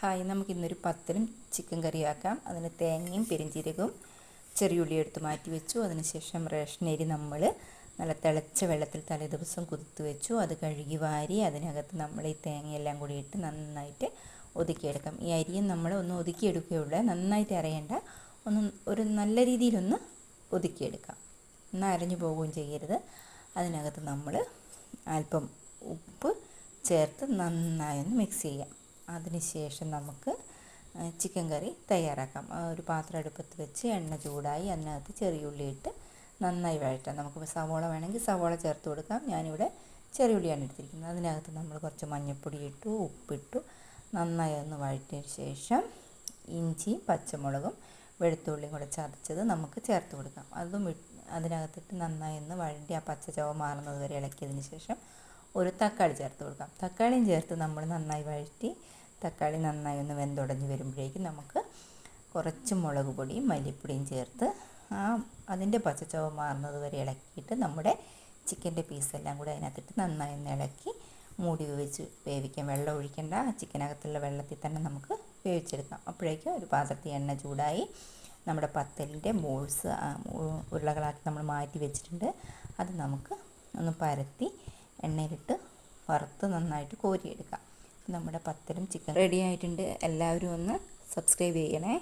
Hi നമുക്ക് ഇന്നൊരു പത്തലും chicken കറി ആക്കാം അതിന് തേങ്ങയും പെരിഞ്ചീരകവും ചെറിയുള്ളി എടുത്ത് മാറ്റി വെച്ചു. അതിനുശേഷം റേഷനരി നമ്മൾ നല്ല തിളച്ച വെള്ളത്തിൽ തലേ ദിവസം കുതിർത്ത് വെച്ചു. അത് കഴുകി വാരി അതിനകത്ത് നമ്മൾ ഈ തേങ്ങയെല്ലാം കൂടി ഇട്ട് നന്നായിട്ട് ഒതുക്കിയെടുക്കാം. ഈ അരിയും നമ്മൾ ഒന്ന് ഒതുക്കിയെടുക്കുകയുള്ളൂ. നന്നായിട്ട് അരയേണ്ട. ഒന്ന് ഒരു നല്ല രീതിയിലൊന്ന് ഒതുക്കിയെടുക്കാം. എന്നാൽ അരഞ്ഞു പോവുകയും ചെയ്യരുത്. അതിനകത്ത് നമ്മൾ അല്പം ഉപ്പ് ചേർത്ത് നന്നായൊന്ന് മിക്സ് ചെയ്യാം. അതിനുശേഷം നമുക്ക് ചിക്കൻ കറി തയ്യാറാക്കാം. ഒരു പാത്രം അടുപ്പത്ത് വെച്ച് എണ്ണ ചൂടായി അതിനകത്ത് ചെറിയുള്ളി ഇട്ട് നന്നായി വഴറ്റാം. നമുക്ക് സവോള വേണമെങ്കിൽ സവോള ചേർത്ത് കൊടുക്കാം. ഞാനിവിടെ ചെറിയുള്ളിയാണ് എടുത്തിരിക്കുന്നത്. അതിനകത്ത് നമ്മൾ കുറച്ച് മഞ്ഞൾപ്പൊടി ഇട്ടു ഉപ്പിട്ടു. നന്നായി ഒന്ന് വഴറ്റിയ ശേഷം ഇഞ്ചിയും പച്ചമുളകും വെളുത്തുള്ളിയും കൂടെ ചതച്ചത് നമുക്ക് ചേർത്ത് കൊടുക്കാം. അതും അതിനകത്തിട്ട് നന്നായി ഒന്ന് വഴണ്ടി ആ പച്ച ചുവ മാറുന്നത് വരെ ഇളക്കിയതിന് ശേഷം ഒരു തക്കാളി ചേർത്ത് കൊടുക്കാം. തക്കാളിയും ചേർത്ത് നമ്മൾ നന്നായി വഴറ്റി തക്കാളി നന്നായി ഒന്ന് വെന്തുടഞ്ഞ് വരുമ്പോഴേക്കും നമുക്ക് കുറച്ച് മുളക് പൊടിയും മല്ലിപ്പൊടിയും ചേർത്ത് ആ അതിന്റെ പച്ചച്ചവ മാറുന്നത് വരെ ഇളക്കിയിട്ട് നമ്മുടെ ചിക്കന്റെ പീസെല്ലാം കൂടി അതിനകത്തിട്ട് നന്നായി ഒന്ന് ഇളക്കി മൂടി വെച്ച് വേവിക്കാം. വെള്ളം ഒഴിക്കേണ്ട. ചിക്കനകത്തുള്ള വെള്ളത്തിൽ തന്നെ നമുക്ക് വേവിച്ചെടുക്കാം. അപ്പോഴേക്കും ഒരു പാത്രത്തിൽ എണ്ണ ചൂടായി നമ്മുടെ പത്തലിന്റെ ബോൾസ് ഉരുളകളാക്കി നമ്മൾ മാറ്റി വെച്ചിട്ടുണ്ട്. അത് നമുക്ക് ഒന്ന് പരത്തി എണ്ണയിലിട്ട് വറുത്ത് നന്നായിട്ട് കോരിയെടുക്കാം. നമ്മുടെ പത്തലും ചിക്കൻ റെഡി ആയിട്ടുണ്ട്. എല്ലാവരും ഒന്ന് സബ്സ്ക്രൈബ് ചെയ്യണേ.